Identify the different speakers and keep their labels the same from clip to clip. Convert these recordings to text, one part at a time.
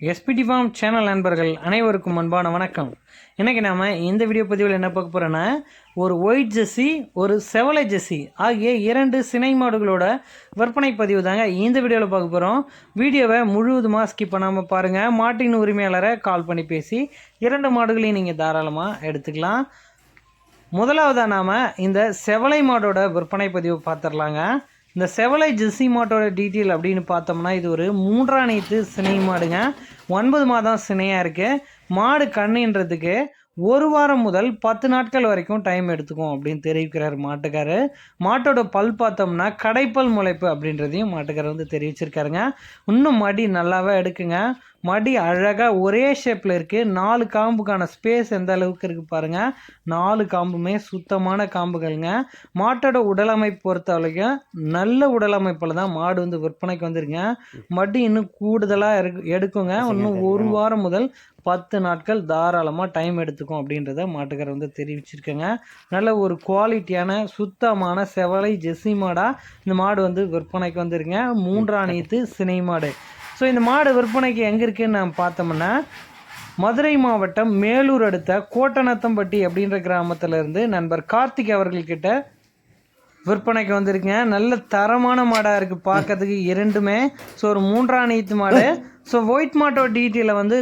Speaker 1: SPD form channel நண்பர்கள் அனைவருக்கும் அன்பான வணக்கம். இன்றைக்கி நாம் இந்த வீடியோ பதிவில் என்ன பார்க்க போகிறோன்னா ஒரு ஒயிட் ஜெஸ்ஸி ஒரு செவலை ஜெஸ்ஸி ஆகிய இரண்டு சினை மாடுகளோட விற்பனை பதிவு தாங்க இந்த வீடியோவில் பார்க்க போகிறோம் வீடியோவை முழுவதுமாக ஸ்கிப் பண்ணாமல் பாருங்கள் மாட்டின் உரிமையாளரை கால் பண்ணி பேசி இரண்டு மாடுகளையும் நீங்கள் தாராளமாக எடுத்துக்கலாம். முதலாவதாக நாம் இந்த செவலை மாடோட விற்பனை பதிவு பார்த்துடலாங்க. இந்த செவலை ஜெர்சி மாட்டோட டீட்டெயில் அப்படின்னு பார்த்தோம்னா இது ஒரு மூன்றாம் சினை மாடுங்க. ஒன்பது மாதம் சினையாக இருக்குது மாடு கண்ணுன்றதுக்கு ஒரு வாரம் முதல் பத்து நாட்கள் வரைக்கும் டைம் எடுத்துக்கும் அப்படின்னு தெரிவிக்கிறார் மாட்டுக்காரர் மாட்டோட பல் பார்த்தோம்னா கடைப்பல் முளைப்பு அப்படின்றதையும் மாட்டுக்காரர் வந்து தெரிவிச்சிருக்காருங்க. இன்னும் மடி நல்லாவே எடுக்குங்க. மடி அழகாக ஒரே ஷேப்பில் இருக்குது நாலு காம்புக்கான ஸ்பேஸ் எந்த அளவுக்கு இருக்குது பாருங்கள் நாலு காம்புமே சுத்தமான காம்புகள்ங்க. மாட்டோட உடலமைப்பு பொறுத்த வரைக்கும் நல்ல உடலமைப்பில் தான் மாடு வந்து விற்பனைக்கு வந்துருங்க. மடி இன்னும் கூடுதலாக இருக்கு எடுக்குங்க. இன்னும் ஒரு வாரம் முதல் பத்து நாட்கள் தாராளமாக டைம் எடுத்துக்கும் அப்படின்றத மாட்டுக்காரர் வந்து தெரிவிச்சிருக்கேங்க. நல்ல ஒரு குவாலிட்டியான சுத்தமான செவலை ஜெர்சி மாடாக இந்த மாடு வந்து விற்பனைக்கு வந்துருங்க. மூன்றாணியத்து சினை மாடு. ஸோ இந்த மாடு விற்பனைக்கு எங்கே இருக்குன்னு நான் பார்த்தோம்னா மதுரை மாவட்டம் மேலூர் அடுத்த கோட்டநத்தம்பட்டி அப்படின்ற கிராமத்திலேருந்து நண்பர் கார்த்திக் அவர்கள்கிட்ட விற்பனைக்கு வந்திருக்கேன். நல்ல தரமான மாடாக இருக்குது பார்க்கறதுக்கு இரண்டுமே. ஸோ ஒரு மூன்றாம் நீத்து மாடு. ஸோ ஒயிட் மாட்டோட டீட்டெயிலை வந்து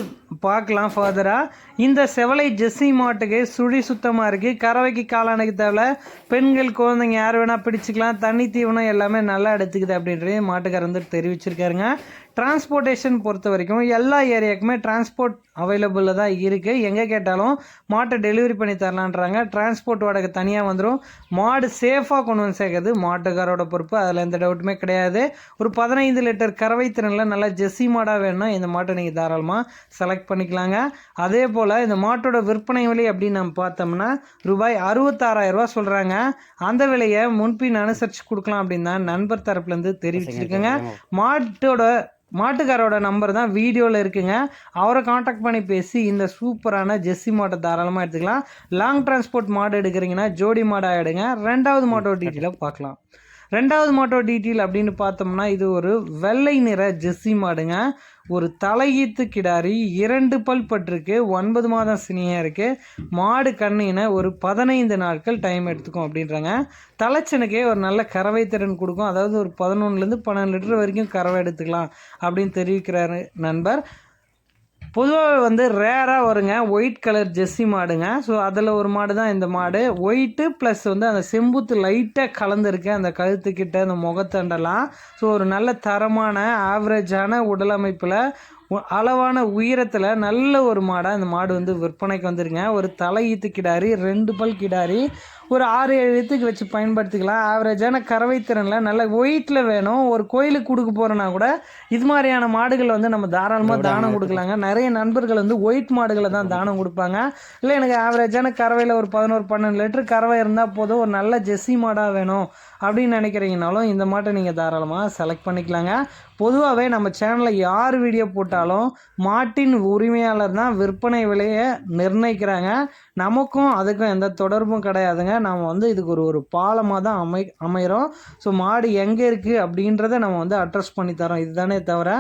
Speaker 1: பார்க்கலாம் ஃபர்தராக இந்த செவலை ஜெஸ்ஸி மாட்டுக்கு சுழி சுத்தமாக இருக்குது கறவைக்கு காலானுக்கு தேவை பெண்கள் குழந்தைங்க யார் வேணால் பிடிச்சிக்கலாம். தண்ணி தீவனம் எல்லாமே நல்லா எடுத்துக்குது அப்படின்றது மாட்டுக்காரர் வந்து தெரிவிச்சிருக்காருங்க. டிரான்ஸ்போர்ட்டேஷன் பொறுத்த வரைக்கும் எல்லா ஏரியாவுக்குமே டிரான்ஸ்போர்ட் அவைலபிளில் தான் இருக்குது எங்கே கேட்டாலும் மாட்டை டெலிவரி பண்ணி தரலான்றாங்க. டிரான்ஸ்போர்ட் வாடகை தனியாக வந்துடும் மாடு சேஃபாக கொண்டு வந்து சேர்க்கறது மாட்டுக்காரோட பொறுப்பு. அதில் எந்த டவுட்டுமே கிடையாது. ஒரு பதினைந்து லிட்டர் கறவை திறனில் நல்லா ஜெஸ்ஸி மாடாக வேணும்னா இந்த மாட்டை நீங்கள் தாராளமாக செலக்ட் பண்ணிக்கலாங்க. அதே போல் இந்த மாட்டோட விற்பனை விலை அப்படின்னு நம்ம பார்த்தோம்னா ரூபாய் அறுபத்தாறாயிரம் ரூபா சொல்கிறாங்க அந்த விலையை முன்பின் அனுசரித்து கொடுக்கலாம் அப்படின்னு தான் நண்பர் தரப்புலேருந்து தெரிவிச்சிருக்கேங்க. மாட்டோட மாட்டுக்காரோட நம்பர் தான் வீடியோவில் இருக்குங்க. அவரை காண்டாக்ட் பண்ணி பேசி இந்த சூப்பரான ஜெர்சி மாட்டை தாராளமாக எடுத்துக்கலாம். லாங் டிரான்ஸ்போர்ட் மாடு எடுக்கிறீங்கன்னா ஜோடி மாடாக எடுங்க. ரெண்டாவது மாட்டோட டீட்டெயிலாக பார்க்கலாம். ரெண்டாவது மாட்டோ டீட்டெயில் அப்படின்னு பார்த்தோம்னா இது ஒரு வெள்ளை நிற ஜெர்சி மாடுங்க. ஒரு தலையீத்து கிடாரி இரண்டு பல் பட்டிருக்கு ஒன்பது மாதம் சினியாக இருக்குது மாடு கண்ணின ஒரு பதினைந்து நாட்கள் டைம் எடுத்துக்கும் அப்படின்றாங்க. தலைச்சனுக்கே ஒரு நல்ல கறவை திறன் கொடுக்கும். அதாவது ஒரு பதினொன்றுலேருந்து பன்னெண்டு லிட்டர் வரைக்கும் கறவை எடுத்துக்கலாம் அப்படின்னு தெரிவிக்கிறாரு நண்பர். பொதுவாக வந்து ரேராக வருங்க. ஒயிட் கலர் ஜெர்சி மாடுங்க. ஸோ அதில் ஒரு மாடு தான் இந்த மாடு. ஒயிட்டு ப்ளஸ் வந்து அந்த செம்புத்து லைட்டாக கலந்துருக்கு அந்த கழுத்துக்கிட்ட அந்த முகத்தண்டெல்லாம். ஸோ ஒரு நல்ல தரமான ஆவரேஜான உடலமைப்பில் அளவான உயரத்தில் நல்ல ஒரு மாடாக இந்த மாடு வந்து விற்பனைக்கு வந்துருங்க ஒரு தலை ஈத்து கிடாரி ரெண்டு பல் கிடாரி ஒரு ஆறு ஏழு ஈத்துக்கு வச்சு பயன்படுத்திக்கலாம். ஆவரேஜான கறவை திறனில் நல்ல ஒயிட்டில் வேணும். ஒரு கோயிலுக்கு கொடுக்க போகிறோன்னா கூட இது மாதிரியான மாடுகள் வந்து நம்ம தாராளமாக தானம் கொடுக்கலாங்க. நிறைய நண்பர்கள் வந்து ஒயிட் மாடுகளை தான் தானம் கொடுப்பாங்க. இல்லை எனக்கு ஆவரேஜான கறவையில் ஒரு பதினோரு பன்னெண்டு லிட்டர் கறவை இருந்தால் போதும். ஒரு நல்ல ஜெர்சி மாடாக வேணும் அப்படின்னு நினைக்கிறீங்கனாலும் இந்த மாட்டை நீங்கள் தாராளமாக செலக்ட் பண்ணிக்கலாங்க. பொதுவாகவே நம்ம சேனலில் யார் வீடியோ போட்டாலும் மாட்டின் உரிமையாளர் தான் விற்பனை விலையை நிர்ணயிக்கிறாங்க. நமக்கும் அதுக்கும் எந்த தொடர்பும் கிடையாதுங்க. நம்ம வந்து இதுக்கு ஒரு ஒரு பாலமாக தான் அமை அமைகிறோம் ஸோ மாடு எங்கே இருக்குது அப்படின்றத நம்ம வந்து அட்ரஸ் பண்ணி தரோம். இதுதானே தவிர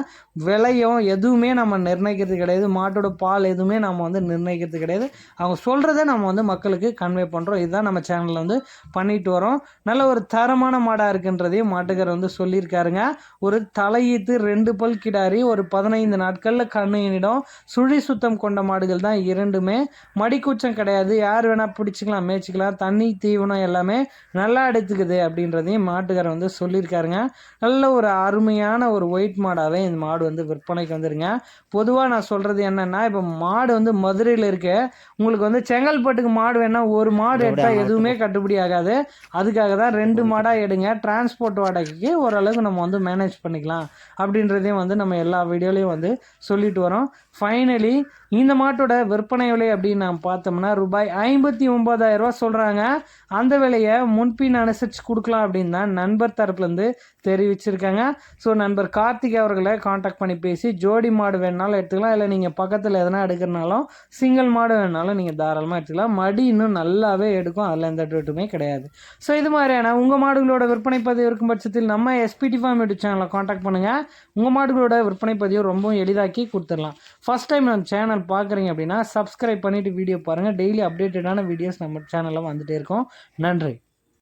Speaker 1: விலையும் எதுவுமே நம்ம நிர்ணயிக்கிறது கிடையாது. மாட்டோட பால் எதுவுமே நம்ம வந்து நிர்ணயிக்கிறது கிடையாது. அவங்க சொல்கிறத நம்ம வந்து மக்களுக்கு கன்வே பண்ணுறோம் இதுதான் நம்ம சேனலில் வந்து பண்ணிட்டு வரோம். நல்ல ஒரு தரமான மாடாக இருக்குன்றதையும் மாட்டுக்காரர் வந்து சொல்லியிருக்காருங்க. ஒரு தலை தலையீத்து ரெண்டு பல் கிடாரி ஒரு பதினைந்து நாட்களில் கண்ணினிடம் சுழி சுத்தம் கொண்ட மாடுகள் தான் இரண்டுமே. மடிக்கூச்சம் கிடையாது. யார் வேணால் பிடிச்சிக்கலாம் மேய்ச்சிக்கலாம். தண்ணி தீவனம் எல்லாமே நல்லா எடுத்துக்குது அப்படின்றதையும் மாட்டுக்காரர் வந்து சொல்லியிருக்காருங்க. நல்ல ஒரு அருமையான ஒரு ஒயிட் மாடாகவே இந்த மாடு வந்து விற்பனைக்கு வந்துருங்க. பொதுவாக நான் சொல்கிறது என்னென்னா இப்போ மாடு வந்து மதுரையில் இருக்க. உங்களுக்கு வந்து செங்கல்பட்டுக்கு மாடு வேணா ஒரு மாடு எடுத்தால் எதுவுமே கட்டுப்படி ஆகாது. அதுக்காக தான் ரெண்டு மாடாக எடுங்க. டிரான்ஸ்போர்ட் வாடகைக்கு ஓரளவுக்கு நம்ம வந்து மேனேஜ் பண்ணிக்கலாம். அப்படின்றதையும் வந்து நம்ம எல்லா வீடியோலையும் வந்து சொல்லிட்டு வரோம். ஃபைனலி இந்த மாட்டோட விற்பனை விலை அப்படின்னு நாம் பார்த்தோம்னா ரூபாய் ஐம்பத்தி ஒம்பதாயிரம் ரூபா சொல்கிறாங்க அந்த விலையை முன்பின் அனுசரித்து கொடுக்கலாம் அப்படின்னு தான் நண்பர் தரப்புலேருந்து தெரிவிச்சிருக்காங்க. ஸோ நண்பர் கார்த்திக் அவர்களை காண்டாக்ட் பண்ணி பேசி ஜோடி மாடு வேணாலும் எடுத்துக்கலாம். இல்லை நீங்கள் பக்கத்தில் எதனா எடுக்கிறனாலும் சிங்கிள் மாடு வேணாலும் நீங்கள் தாராளமாக எடுத்துக்கலாம். மடி இன்னும் நல்லாவே எடுக்கும். அதில் எந்த டவுட்டுமே கிடையாது. ஸோ இது மாதிரியான உங்கள் மாடுகளோட விற்பனை பதிவு இருக்கும் பட்சத்தில் நம்ம எஸ்பிடி ஃபார்ம் யூடியூப் சேனலை காண்டாக்ட் பண்ணுங்கள் உங்கள் மாடுகளோட விற்பனை பதிவு ரொம்பவும் எளிதாக்கி கொடுத்துடலாம். ஃபஸ்ட் டைம் நம்ம சேனல் பார்க்குறீங்க அப்படின்னா சப்ஸ்கிரைப் பண்ணிவிட்டு வீடியோ பாருங்கள் டெய்லி அப்டேட்டடான வீடியோஸ் நம்ம சேனலில் வந்துகிட்டே இருக்கோம். நன்றி.